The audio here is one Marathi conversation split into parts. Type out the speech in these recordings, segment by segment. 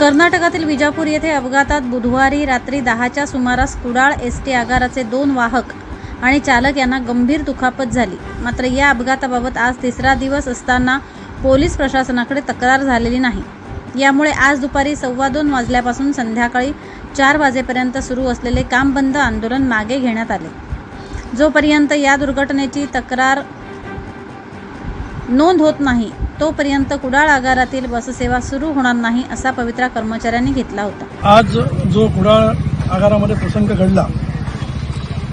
कर्नाटकातील विजापूर येथे अपघातात बुधवारी रात्री दहाच्या सुमारास कुडाळ एस टी आगाराचे दोन वाहक आणि चालक यांना गंभीर दुखापत झाली. मात्र या अपघाताबाबत आज तिसरा दिवस असताना पोलीस प्रशासनाकडे तक्रार झालेली नाही. यामुळे आज दुपारी सव्वा दोन वाजल्यापासून संध्याकाळी चार वाजेपर्यंत सुरू असलेले काम बंद आंदोलन मागे घेण्यात आले. जोपर्यंत या दुर्घटनेची तक्रार नोंद होत नाही तोपर्यंत कुडाळ आगारातील बससेवा सुरू होणार नाही असा पवित्रा कर्मचाऱ्यांनी घेतला होता. आज जो कुडाळ आगारामध्ये प्रसंग घडला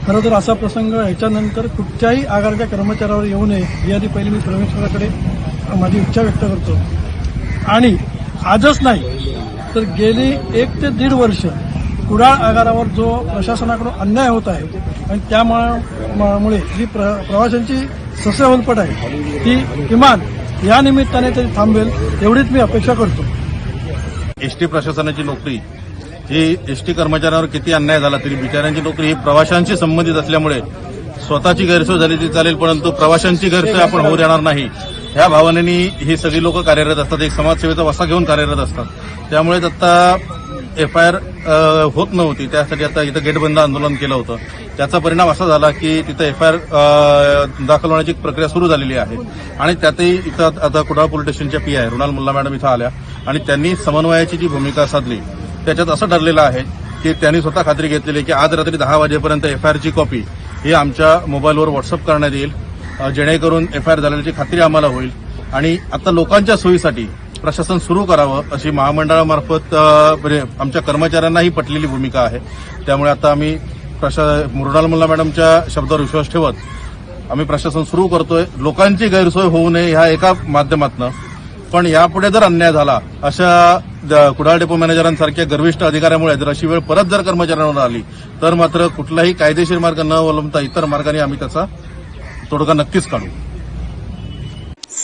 खरं तर असा प्रसंग ह्याच्यानंतर कुठच्याही आगाराच्या कर्मचाऱ्यावर येऊ नये याआधी पहिले मी परमेश्वराकडे माझी इच्छा व्यक्त करतो. आणि आजच नाही तर गेली एक ते दीड वर्ष कुडाळ आगारावर जो प्रशासनाकडून अन्याय होत आहे आणि त्यामुळे जी प्र प्रवाशांची ससेहोलपट आहे ती किमान या निमित्ताने तरी थांबेल एवढीच मी अपेक्षा करतो. एसटी प्रशासनाची नोकरी ही एसटी कर्मचाऱ्यांवर किती अन्याय झाला तरी बिचाऱ्यांची नोकरी ही प्रवाशांशी संबंधित असल्यामुळे स्वतःची गैरसोय झाली ती चालेल परंतु प्रवाशांची गैरसोय आपण होऊ देणार नाही. ह्या भावनेनी ही सगळी लोक कार्यरत असतात एक समाजसेवेचा वसा घेऊन कार्यरत असतात. त्यामुळेच आता एफ आय आर होत नव्हती. त्यासाठी आता इथं गेटबंद आंदोलन केलं होतं. त्याचा परिणाम असा झाला की तिथं एफ आय आर दाखल होण्याची प्रक्रिया सुरू झालेली आहे. आणि त्यातही इथं आता कुडाळ पोलीस स्टेशनच्या P I Runal Mulla madam इथं आल्या. आणि त्यांनी समन्वयाची जी भूमिका साधली त्याच्यात असं ठरलेलं आहे की त्यांनी स्वतः खात्री घेतलेली आहे की आज रात्री दहा वाजेपर्यंत एफ आय आरची कॉपी ही आमच्या मोबाईलवर व्हॉट्सअप करण्यात येईल. जेणेकरून एफ आय आर झालेल्याची खात्री आम्हाला होईल. आणि आता लोकांच्या सोयीसाठी प्रशासन सुरू करावं अशी महामंडळामार्फत अ, म्हणजे आमच्या कर्मचाऱ्यांनाही पटलेली भूमिका आहे. त्यामुळे आता आम्ही प्रशा मुरडाल मुल्ला मॅडमच्या शब्दावर विश्वास ठेवत आम्ही प्रशासन सुरू करतोय. लोकांची गैरसोय होऊ नये ह्या एका माध्यमातनं. पण यापुढे जर अन्याय झाला अशा द- कुडाळ डेपो मॅनेजरांसारख्या गर्विष्ठ अधिकाऱ्यामुळे जर अशी वेळ परत जर कर्मचाऱ्यांवर आली तर मात्र कुठलाही कायदेशीर मार्ग न अवलंबता इतर मार्गाने आम्ही त्याचा तोडगा नक्कीच काढू.